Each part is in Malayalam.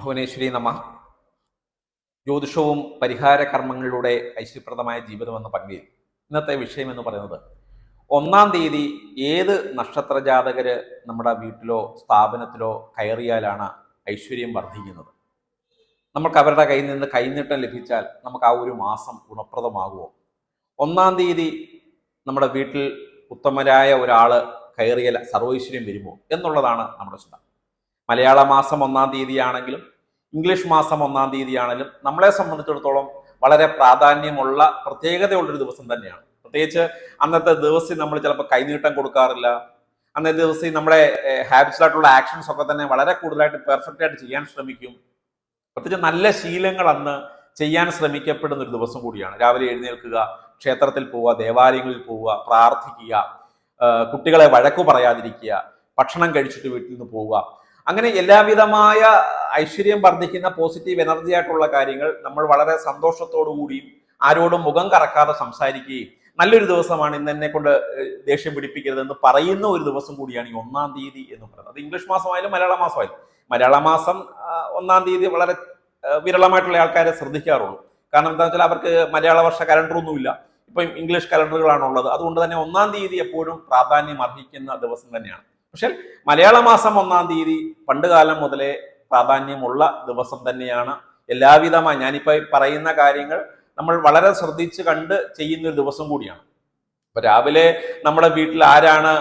ഭുവനേശ്വരി നമ. ജ്യോതിഷവും പരിഹാര കർമ്മങ്ങളിലൂടെ ഐശ്വര്യപ്രദമായ ജീവിതം എന്ന ഇന്നത്തെ വിഷയം എന്ന് പറയുന്നത് ഒന്നാം തീയതി ഏത് നക്ഷത്ര ജാതകര് നമ്മുടെ വീട്ടിലോ സ്ഥാപനത്തിലോ കയറിയാലാണ് ഐശ്വര്യം വർദ്ധിക്കുന്നത്? നമുക്ക് അവരുടെ കയ്യിൽ നിന്ന് കൈനീട്ടം ലഭിച്ചാൽ നമുക്ക് ആ ഒരു മാസം ഗുണപ്രദമാകുമോ? ഒന്നാം തീയതി നമ്മുടെ വീട്ടിൽ ഉത്തമരായ ഒരാൾ കയറിയാൽ സർവൈശ്വര്യം വരുമോ എന്നുള്ളതാണ് നമ്മുടെ ചിന്ത. മലയാള മാസം ഒന്നാം തീയതിയാണെങ്കിലും ഇംഗ്ലീഷ് മാസം ഒന്നാം തീയതിയാണെങ്കിലും നമ്മളെ സംബന്ധിച്ചിടത്തോളം വളരെ പ്രാധാന്യമുള്ള പ്രത്യേകതയുള്ളൊരു ദിവസം തന്നെയാണ്. പ്രത്യേകിച്ച് അന്നത്തെ ദിവസം നമ്മൾ ചിലപ്പോൾ കൈനീട്ടം കൊടുക്കാറില്ല. അന്നത്തെ ദിവസം നമ്മുടെ ഹാബിറ്റ്സ് ആയിട്ടുള്ള ആക്ഷൻസ് ഒക്കെ തന്നെ വളരെ കൂടുതലായിട്ട് പെർഫെക്റ്റ് ആയിട്ട് ചെയ്യാൻ ശ്രമിക്കും. പ്രത്യേകിച്ച് നല്ല ശീലങ്ങൾ അന്ന് ചെയ്യാൻ ശ്രമിക്കപ്പെടുന്ന ഒരു ദിവസം കൂടിയാണ്. രാവിലെ എഴുന്നേൽക്കുക ക്ഷേത്രത്തിൽ പോവുക ദേവാലയങ്ങളിൽ പോവുക പ്രാർത്ഥിക്കുക കുട്ടികളെ വഴക്കു പറയാതിരിക്കുക ഭക്ഷണം കഴിച്ചിട്ട് വീട്ടിൽ നിന്ന് പോവുക. അങ്ങനെ എല്ലാവിധമായ ഐശ്വര്യം വർദ്ധിക്കുന്ന പോസിറ്റീവ് എനർജി ആയിട്ടുള്ള കാര്യങ്ങൾ നമ്മൾ വളരെ സന്തോഷത്തോടു കൂടിയും ആരോടും മുഖം കറക്കാതെ സംസാരിക്കുകയും നല്ലൊരു ദിവസമാണ് ഇന്ന് എന്നെ കൊണ്ട് ദേഷ്യം പിടിപ്പിക്കരുത് എന്ന് പറയുന്ന ഒരു ദിവസം കൂടിയാണ് ഈ ഒന്നാം തീയതി എന്ന് പറയുന്നത്. അത് ഇംഗ്ലീഷ് മാസമായാലും മലയാള മാസമായാലും. മലയാള മാസം ഒന്നാം തീയതി വളരെ വിരളമായിട്ടുള്ള ആൾക്കാരെ ശ്രദ്ധിക്കാറുള്ളൂ. കാരണം എന്താണെന്ന് വെച്ചാൽ അവർക്ക് മലയാള വർഷ കലണ്ടറൊന്നുമില്ല ഇപ്പം ഇംഗ്ലീഷ് കലണ്ടറുകളാണുള്ളത് അതുകൊണ്ട് തന്നെ ഒന്നാം തീയതി എപ്പോഴും പ്രാധാന്യം അർഹിക്കുന്ന ദിവസം തന്നെയാണ്. പക്ഷേ മലയാള മാസം ഒന്നാം തീയതി പണ്ട് കാലം മുതലേ പ്രാധാന്യമുള്ള ദിവസം തന്നെയാണ്. എല്ലാവിധമായി ഞാനിപ്പോൾ പറയുന്ന കാര്യങ്ങൾ നമ്മൾ വളരെ ശ്രദ്ധിച്ച് കണ്ട് ചെയ്യുന്ന ഒരു ദിവസം കൂടിയാണ്. ഇപ്പൊ രാവിലെ നമ്മുടെ വീട്ടിൽ ആരാണ്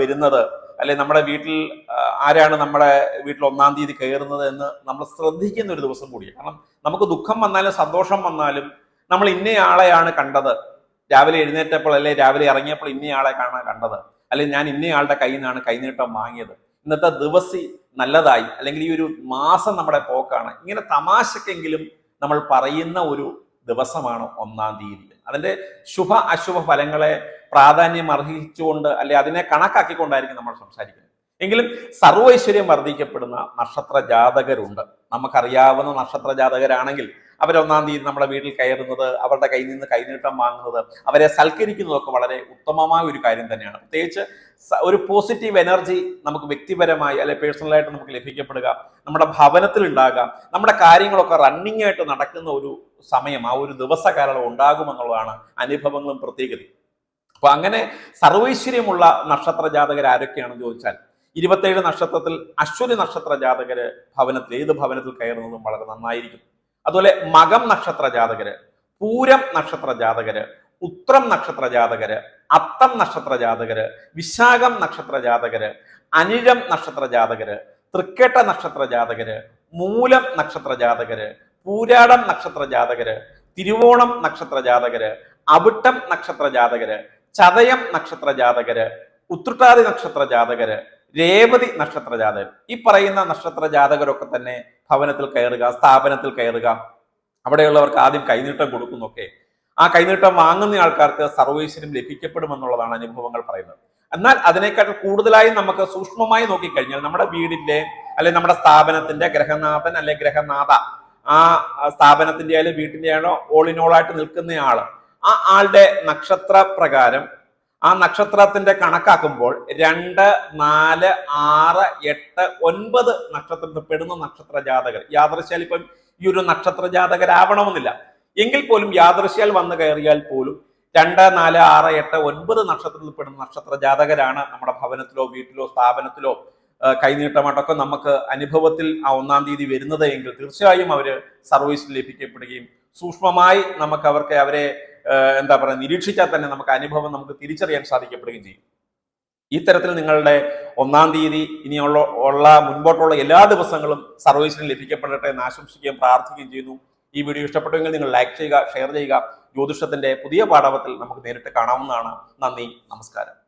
വരുന്നത്? അല്ലെ നമ്മുടെ വീട്ടിൽ ആരാണ് നമ്മുടെ വീട്ടിൽ ഒന്നാം തീയതി കയറുന്നത് എന്ന് നമ്മൾ ശ്രദ്ധിക്കുന്ന ഒരു ദിവസം കൂടിയാണ്. കാരണം നമുക്ക് ദുഃഖം വന്നാലും സന്തോഷം വന്നാലും നമ്മൾ ഇന്നയാളെയാണ് കണ്ടത്. രാവിലെ എഴുന്നേറ്റപ്പോൾ അല്ലെ രാവിലെ ഇറങ്ങിയപ്പോൾ ഇന്നയാളെ കാണാൻ കണ്ടത്. അല്ലെങ്കിൽ ഞാൻ ഇന്നയാളുടെ കയ്യിൽ നിന്നാണ് കൈനീട്ടം വാങ്ങിയത്. ഇന്നത്തെ ദിവസി നല്ലതായി. അല്ലെങ്കിൽ ഈ ഒരു മാസം നമ്മുടെ പോക്കാണ്. ഇങ്ങനെ തമാശക്കെങ്കിലും നമ്മൾ പറയുന്ന ഒരു ദിവസമാണ് ഒന്നാം തീയതി. അതിന്റെ ശുഭ അശുഭ ഫലങ്ങളെ പ്രാധാന്യം അർഹിച്ചുകൊണ്ട് അല്ലെ അതിനെ കണക്കാക്കിക്കൊണ്ടായിരിക്കും നമ്മൾ സംസാരിക്കുന്നത്. എങ്കിലും സർവൈശ്വര്യം വർദ്ധിക്കപ്പെടുന്ന നക്ഷത്ര ജാതകരുണ്ട് നമുക്കറിയാവുന്ന നക്ഷത്ര ജാതകരാണെങ്കിൽ അവരൊന്നാം തീയതി നമ്മുടെ വീട്ടിൽ കയറുന്നത് അവരുടെ കയ്യിൽ നിന്ന് കൈനീട്ടം വാങ്ങുന്നത് അവരെ സൽക്കരിക്കുന്നതൊക്കെ വളരെ ഉത്തമമായ ഒരു കാര്യം തന്നെയാണ്. പ്രത്യേകിച്ച് ഒരു പോസിറ്റീവ് എനർജി നമുക്ക് വ്യക്തിപരമായി അല്ലെ പേഴ്സണലായിട്ട് നമുക്ക് ലഭിക്കപ്പെടുക നമ്മുടെ ഭവനത്തിൽ ഉണ്ടാകാം നമ്മുടെ കാര്യങ്ങളൊക്കെ റണ്ണിങ് ആയിട്ട് നടക്കുന്ന ഒരു സമയം ആ ഒരു ദിവസകാലം ഉണ്ടാകുമെന്നുള്ളതാണ് അനുഭവങ്ങളും പ്രത്യേകതയും. അപ്പൊ അങ്ങനെ സർവൈശ്വര്യമുള്ള നക്ഷത്ര ജാതകർ ആരൊക്കെയാണെന്ന് ചോദിച്ചാൽ ഇരുപത്തേഴ് നക്ഷത്രത്തിൽ അശ്വതി നക്ഷത്ര ജാതകര് ഭവനത്തിൽ ഏത് ഭവനത്തിൽ കയറുന്നതും വളരെ നന്നായിരിക്കും. അതുപോലെ മകം നക്ഷത്ര ജാതകര് പൂരം നക്ഷത്ര ജാതകര് ഉത്രം നക്ഷത്ര ജാതകര് അത്തം നക്ഷത്ര ജാതകര് വിശാഖം നക്ഷത്ര ജാതകര് അനിഴം നക്ഷത്ര ജാതകര് തൃക്കേട്ട നക്ഷത്ര ജാതകര് മൂലം നക്ഷത്ര ജാതകര് പൂരാടം നക്ഷത്ര ജാതകര് തിരുവോണം നക്ഷത്ര ജാതകര് അവിട്ടം നക്ഷത്ര ജാതകര് ചതയം നക്ഷത്ര ജാതകര് ഉത്രട്ടാതി നക്ഷത്ര ജാതകര് രേവതി നക്ഷത്ര ജാതകർ ഈ പറയുന്ന നക്ഷത്ര ജാതകരൊക്കെ തന്നെ ഭവനത്തിൽ കയറുക സ്ഥാപനത്തിൽ കയറുക. അവിടെയുള്ളവർക്ക് ആദ്യം കൈനീട്ടം കൊടുക്കുന്നൊക്കെ ആ കൈനീട്ടം വാങ്ങുന്ന ആൾക്കാർക്ക് സർവീസിനും ലഭിക്കപ്പെടുമെന്നുള്ളതാണ് അനുഭവങ്ങൾ പറയുന്നത്. എന്നാൽ അതിനേക്കാൾ കൂടുതലായി നമുക്ക് സൂക്ഷ്മമായി നോക്കിക്കഴിഞ്ഞാൽ നമ്മുടെ വീടിന്റെ അല്ലെ നമ്മുടെ സ്ഥാപനത്തിന്റെ ഗ്രഹനാഥൻ അല്ലെ ഗ്രഹനാഥ ആ സ്ഥാപനത്തിന്റെ ആയാലും വീട്ടിന്റെ ആണോ ഓൾ ഇൻ ഓൾ ആയിട്ട് നിൽക്കുന്ന ആൾ ആ ആളുടെ നക്ഷത്ര പ്രകാരം ആ നക്ഷത്രത്തിന്റെ കണക്കാക്കുമ്പോൾ രണ്ട് നാല് ആറ് എട്ട് ഒൻപത് നക്ഷത്രത്തിൽ പെടുന്ന നക്ഷത്ര ജാതകർ. യാദൃശ്യാൽ ഇപ്പം ഈ ഒരു നക്ഷത്ര ജാതകരാവണമെന്നില്ല. എങ്കിൽ പോലും യാദൃശ്യാൽ വന്നു കയറിയാൽ പോലും രണ്ട് നാല് ആറ് എട്ട് ഒൻപത് നക്ഷത്രത്തിൽ പെടുന്ന നക്ഷത്ര ജാതകരാണ് നമ്മുടെ ഭവനത്തിലോ വീട്ടിലോ സ്ഥാപനത്തിലോ കൈനീട്ടമായിട്ടൊക്കെ നമുക്ക് അനുഭവത്തിൽ ആ ഒന്നാം തീയതി വരുന്നത് എങ്കിൽ തീർച്ചയായും അവർ സർവീസിൽ ലഭിക്കപ്പെടുകയും സൂക്ഷ്മമായി നമുക്ക് അവർക്ക് അവരെ എന്താ പറയുക നിരീക്ഷിച്ചാൽ തന്നെ നമുക്ക് അനുഭവം നമുക്ക് തിരിച്ചറിയാൻ സാധിക്കപ്പെടുകയും ചെയ്യും. ഇത്തരത്തിൽ തരത്തിൽ നിങ്ങളുടെ ഒന്നാം തീയതി ഇനിയുള്ള ഉള്ള മുൻപോട്ടുള്ള എല്ലാ ദിവസങ്ങളും സർവീസിന് ലഭിക്കപ്പെടട്ടെ എന്ന് ആശംസിക്കുകയും പ്രാർത്ഥിക്കുകയും ചെയ്യുന്നു. ഈ വീഡിയോ ഇഷ്ടപ്പെട്ടുവെങ്കിൽ നിങ്ങൾ ലൈക്ക് ചെയ്യുക ഷെയർ ചെയ്യുക. ജ്യോതിഷത്തിന്റെ പുതിയ പാഠവത്തിൽ നമുക്ക് നേരിട്ട് കാണാവുന്നതാണ്. നന്ദി നമസ്കാരം.